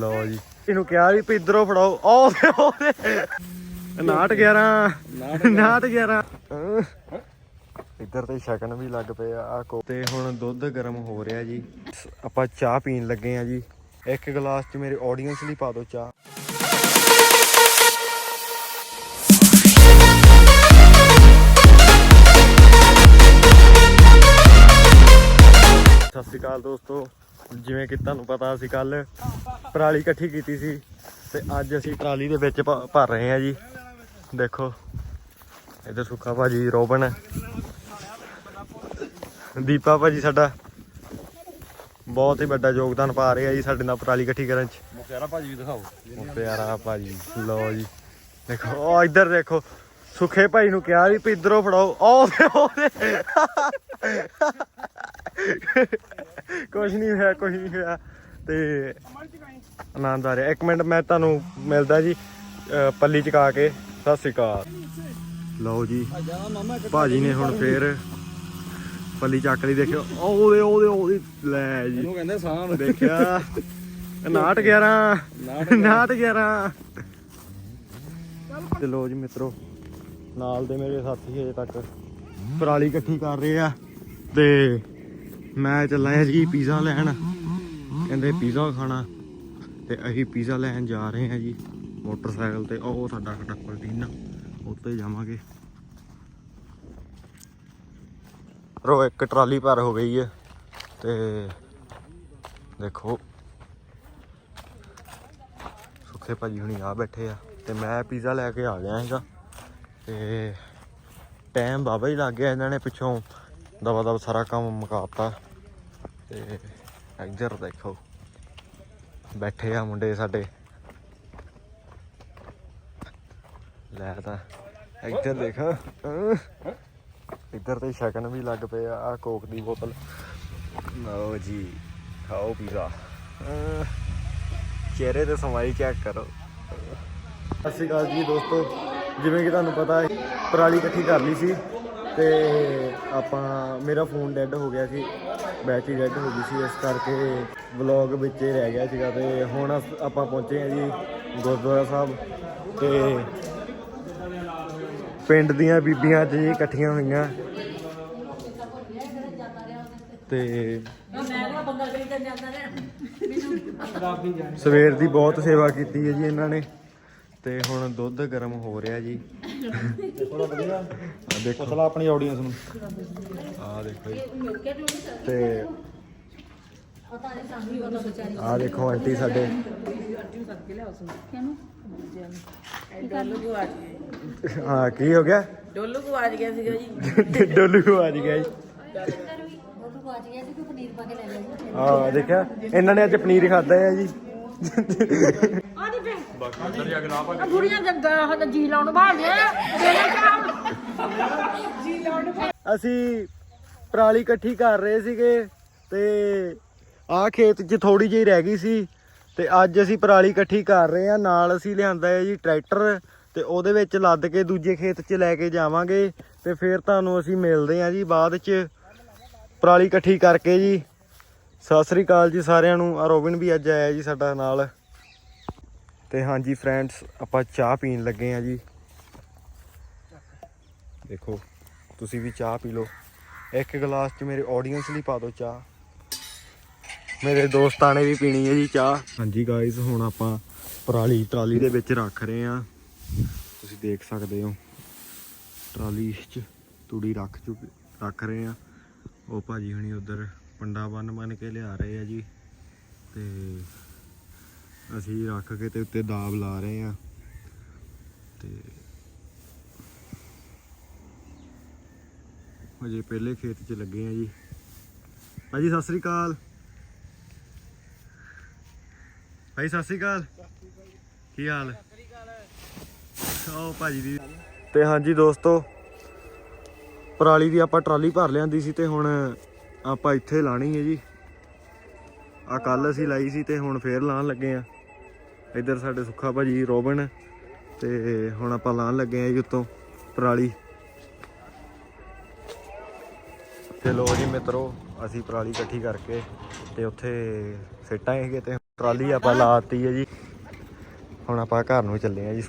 ਲਓ ਜੀ। ਇਹਨੂੰ ਕਿਹਾ ਵੀ ਵੀ ਇਧਰੋਂ ਫੜਾਓ। ਉਹ ਤੇ ਉਹ ਤੇ 911 911 ਇੱਧਰ ਤੇ ਸ਼ਕਨ ਵੀ ਲੱਗ ਪਏ ਆ ਕੋ ਤੇ ਹੁਣ ਦੁੱਧ ਗਰਮ ਹੋ ਰਿਹਾ ਜੀ। ਆਪਾਂ ਚਾਹ ਪੀਣ ਲੱਗੇ ਆ ਜੀ। ਇੱਕ ਗਲਾਸ ਚ ਮੇਰੇ ਆਡੀਅנס ਲਈ ਪਾ ਦਿਓ ਚਾਹ। ਸਤਿ ਸ਼੍ਰੀ ਅਕਾਲ ਦੋਸਤੋ। ਜਿਵੇਂ ਕਿ ਤੁਹਾਨੂੰ ਪਤਾ ਅਸੀਂ ਕੱਲ ਪਰਾਲੀ ਇਕੱਠੀ ਕੀਤੀ ਸੀ ਤੇ ਅੱਜ ਅਸੀਂ ਟਰਾਲੀ ਦੇ ਵਿੱਚ ਭਰ ਰਹੇ ਹਾਂ ਜੀ। ਦੇਖੋ ਇੱਧਰ ਸੁੱਖਾ ਭਾਜੀ ਰੋਬਨ। ਦੀਪਾ ਭਾਜੀ ਸਾਡਾ ਬਹੁਤ ਹੀ ਵੱਡਾ ਯੋਗਦਾਨ ਪਾ ਰਹੇ ਜੀ ਸਾਡੇ ਨਾਲ ਪਰਾਲੀ ਇਕੱਠੀ ਕਰਨ ਚ। ਮੁਖਿਆਰਾ ਭਾਜੀ ਵੀ ਦਿਖਾਓ। ਪਿਆਰਾ ਭਾਜੀ ਲਓ ਜੀ। ਦੇਖੋ ਉਹ ਇੱਧਰ ਦੇਖੋ ਸੁਖੇ ਭਾਈ ਨੂੰ ਕਿਹਾ ਵੀ ਇਧਰੋਂ ਫੜਾਓ। ਉਹ ਤੇ ਉਹ ਤੇ ਕੁਝ ਨਹੀਂ ਹੋਇਆ ਕੁਝ ਨਹੀਂ ਹੋਇਆ। ਤੇ ਆਨੰਦ ਆ ਰਿਹਾ। ਇੱਕ ਮਿੰਟ ਮੈਂ ਤੁਹਾਨੂੰ ਮਿਲਦਾ ਜੀ ਪੱਲੀ ਚਕਾ ਕੇ ਸਤਿ ਸ੍ਰੀ ਅਕਾਲ। ਲਓ ਜੀ ਭਾਜੀ ਨੇ ਹੁਣ ਫੇਰ ਪੱਲੀ ਚੱਕ ਲਈ ਦੇਖਿਓ। ਉਹਦੇ ਉਹਦੇ ਉਹਦੇ ਲੈ ਜੀ। ਇਹਨੂੰ ਕਹਿੰਦੇ ਸਾਨ ਦੇਖਿਆ। 911 911 ਤੇ ਲੋ ਜੀ ਮਿੱਤਰੋ ਨਾਲ ਦੇ ਮੇਰੇ ਸਾਥੀ ਹਜੇ ਤੱਕ ਪਰਾਲੀ ਇਕੱਠੀ ਕਰ ਰਹੇ ਆ। ਤੇ ਮੈਂ ਚੱਲਾ ਆ ਜੀ ਪੀਜ਼ਾ ਲੈਣ। ਕਹਿੰਦੇ ਪੀਜ਼ਾ ਖਾਣਾ। ਤੇ ਅਸੀਂ ਪੀਜ਼ਾ ਲੈਣ ਜਾ ਰਹੇ ਹਾਂ ਜੀ। ਮੋਟਰਸਾਈਕਲ ਤੇ। ਉਹ ਸਾਡਾ ਖਟਾ ਪਲਟੀਨਾ ਉੱਤੇ ਜਾਵਾਂਗੇ। ਰੋ, ਇੱਕ ਟਰਾਲੀ ਭਰ ਹੋ ਗਈ ਹੈ। ਤੇ ਦੇਖੋ। ਸੁੱਖੇ ਭਾਜੀ ਹੁਣੀ ਆ ਬੈਠੇ ਆ। ਤੇ ਮੈਂ ਪੀਜ਼ਾ ਲੈ ਕੇ ਆ ਗਿਆ ਹੈਗਾ। ਤੇ ਟਾਈਮ ਬਾਬਾ ਹੀ ਲੱਗ ਗਿਆ ਇਹਨਾਂ ਨੇ ਪਿੱਛੋਂ। ਦਵਾ ਦਵਾ ਸਾਰਾ ਕੰਮ ਮੁਕਾਤਾ ਤੇ ਇੱਧਰ ਦੇਖੋ। ਬੈਠੇ ਆ ਮੁੰਡੇ ਸਾਡੇ। ਲੈ ਤਾਂ ਇੱਧਰ ਦੇਖ। ਇੱਧਰ ਤੇ ਸ਼ਕਨ ਵੀ ਲੱਗ ਪਏ ਆ ਕੋਕ ਦੀ ਬੋਤਲ। ਲਓ ਜੀ, ਖਾਓ ਪੀਜ਼ਾ। ਚਿਹਰੇ ਤੇ ਸਮਾਈ ਚੈੱਕ ਕਰੋ। ਸਤਿ ਸ਼੍ਰੀ ਅਕਾਲ ਜੀ ਦੋਸਤੋ, ਜਿਵੇਂ ਕਿ ਤੁਹਾਨੂੰ ਪਤਾ ਹੈ, ਪਰਾਲੀ ਇਕੱਠੀ ਕਰ ਲਈ ਸੀ। ਤੇ ਆਪਾਂ, ਮੇਰਾ ਫੋਨ ਡੈੱਡ ਹੋ ਗਿਆ ਸੀ ਬੈਟਰੀ ਡੈੱਡ ਹੋ ਗਈ ਸੀ, ਇਸ ਕਰਕੇ ਵਲੌਗ ਵਿੱਚ ਹੀ ਰਹਿ ਗਿਆ ਸੀਗਾ ਤੇ ਹੁਣ ਅਸ- ਆਪਾਂ ਪਹੁੰਚੇ ਹਾਂ ਜੀ ਗੁਰਦੁਆਰਾ ਸਾਹਿਬ ਤੇ ਪਿੰਡ ਦੀਆਂ ਬੀਬੀਆਂ ਅੱਜ ਜੀ ਇਕੱਠੀਆਂ ਹੋਈਆਂ। ਤੇ ਸਵੇਰ ਦੀ ਬਹੁਤ ਸੇਵਾ ਕੀਤੀ ਹੈ ਜੀ ਇਹਨਾਂ ਨੇ ਤੇ ਹੁਣ ਦੁੱਧ ਗਰਮ ਹੋ ਰਿਹਾ ਜੀ। ਥੋੜਾ ਵਧੀਆ ਦੇਖੋ ਪੁੱਛ ਆਪਣੀ ਆਡੀਅנס ਨੂੰ। ਆ ਦੇਖੋ ਜੀ। ਤੇ ਆ ਦੇਖੋ ਆਂਟੀ ਸਾਡੇ। ਹਾਂ, ਕੀ ਹੋ ਗਿਆ? ਡੋਲੂ ਗਵਾਚ ਗਿਆ ਸੀਗਾ ਜੀ ਡੋਲੂ ਆ ਗਿਆ ਜੀ। ਆ ਦੇਖਿਆ? ਇਹਨਾਂ ਨੇ ਅੱਜ ਪਨੀਰ ਖਾਦਾ ਹੈ ਜੀ। ਬੁੜੀਆਂ ਜੰਗਾ ਜੀ ਲਾਉਣ ਬਾਹਰ ਅਸੀਂ ਪਰਾਲੀ ਇਕੱਠੀ ਕਰ ਰਹੇ ਸੀਗੇ ਤੇ ਆਹ ਖੇਤ 'ਚ ਥੋੜੀ ਜਿਹੀ ਰਹਿ ਗਈ ਸੀ ਤੇ ਅੱਜ ਅਸੀਂ ਪਰਾਲੀ ਇਕੱਠੀ ਕਰ ਰਹੇ ਆ ਨਾਲ ਅਸੀਂ ਲਿਆਂਦਾ ਹੈ ਜੀ ਟਰੈਕਟਰ ਤੇ ਉਹਦੇ ਵਿੱਚ ਲੱਦ ਕੇ ਦੂਜੇ ਖੇਤ 'ਚ ਲੈ ਕੇ ਜਾਵਾਂਗੇ ਤੇ ਫਿਰ ਤੁਹਾਨੂੰ ਅਸੀਂ ਮਿਲਦੇ ਆ ਜੀ ਬਾਅਦ 'ਚ ਪਰਾਲੀ ਇਕੱਠੀ ਕਰਕੇ ਜੀ। ਸਤਿ ਸ੍ਰੀ ਅਕਾਲ ਜੀ ਸਾਰਿਆਂ ਨੂੰ। ਆ ਰੋਬਿਨ ਵੀ ਅੱਜ ਆਇਆ ਜੀ ਸਾਡਾ ਨਾਲ। ਤੇ ਹਾਂਜੀ ਫਰੈਂਡਸ, ਆਪਾਂ ਚਾਹ ਪੀਣ ਲੱਗੇ ਆ ਜੀ। ਦੇਖੋ, ਤੁਸੀਂ ਵੀ ਚਾਹ ਪੀ ਲਓ। ਇੱਕ ਗਲਾਸ ਚ ਮੇਰੇ ਆਡੀਅנס ਲਈ ਪਾ ਦਿਓ ਚਾਹ। ਮੇਰੇ ਦੋਸਤਾਂ ਨੇ ਵੀ ਪੀਣੀ ਹੈ ਜੀ ਚਾਹ। ਹਾਂਜੀ ਗਾਇਸ ਹੁਣ ਆਪਾਂ ਪਰਾਲੀ, ਟਰਾਲੀ ਦੇ ਵਿੱਚ ਰੱਖ ਰਹੇ ਆ ਤੁਸੀਂ ਦੇਖ ਸਕਦੇ ਹੋ, ਟਰਾਲੀ 'ਚ ਤੂੜੀ ਰੱਖ ਚੁੱਕ, ਰੱਖ ਰਹੇ ਆ ਉਹ ਭਾਜੀ ਹੁਣੀ ਉਧਰ ਪੰਡਾ ਬੰਨ ਬੰਨ ਕੇ ਲਿਆ ਰਹੇ ਆ ਜੀ। ਤੇ ਅਸੀਂ ਰੱਖ ਕੇ ਤੇ ਉੱਤੇ ਦਾਬ ਲਾ ਰਹੇ ਆ। ਤੇ ਹਜੇ ਪਹਿਲੇ ਖੇਤ 'ਚ ਲੱਗੇ ਆ ਜੀ। ਭਾਜੀ, ਸਤਿ ਸ੍ਰੀ ਅਕਾਲ। ਭਾਈ ਸਤਿ ਸ੍ਰੀ ਅਕਾਲ। ਕੀ ਹਾਲ? ਆਓ ਭਾਜੀ ਦੀ। ਤੇ ਹਾਂਜੀ ਦੋਸਤੋ, ਪਰਾਲੀ ਦੀ ਆਪਾਂ ਟਰਾਲੀ ਭਰ ਲਿਆਂਦੀ ਸੀ ਤੇ ਹੁਣ ਆਪਾਂ ਇੱਥੇ ਲਾਣੀ ਹੈ ਜੀ। ਆ ਕੱਲ ਅਸੀਂ ਲਾਈ ਸੀ ਤੇ ਹੁਣ ਫੇਰ ਲਾਣ ਲੱਗੇ ਆ। ਇੱਧਰ ਸਾਡੇ ਸੁੱਖਾ ਭਾਜੀ ਰੋਬਨ ਤੇ ਹੁਣ ਆਪਾਂ ਲਾਣ ਲੱਗੇ ਆ ਜੀ ਉੱਤੋਂ ਪਰਾਲੀ। ਤੇ ਲੋ ਜੀ ਮਿੱਤਰੋ, ਅਸੀਂ ਪਰਾਲੀ ਇਕੱਠੀ ਕਰਕੇ ਤੇ ਉੱਥੇ ਸਿੱਟਾਂਗੇ ਤੇ ਟਰਾਲੀ ਆਪਾਂ ਲਾਤੀ ਹੈ ਜੀ। ਹੁਣ ਆਪਾਂ ਘਰ ਨੂੰ ਚੱਲੇ ਆ ਜੀ।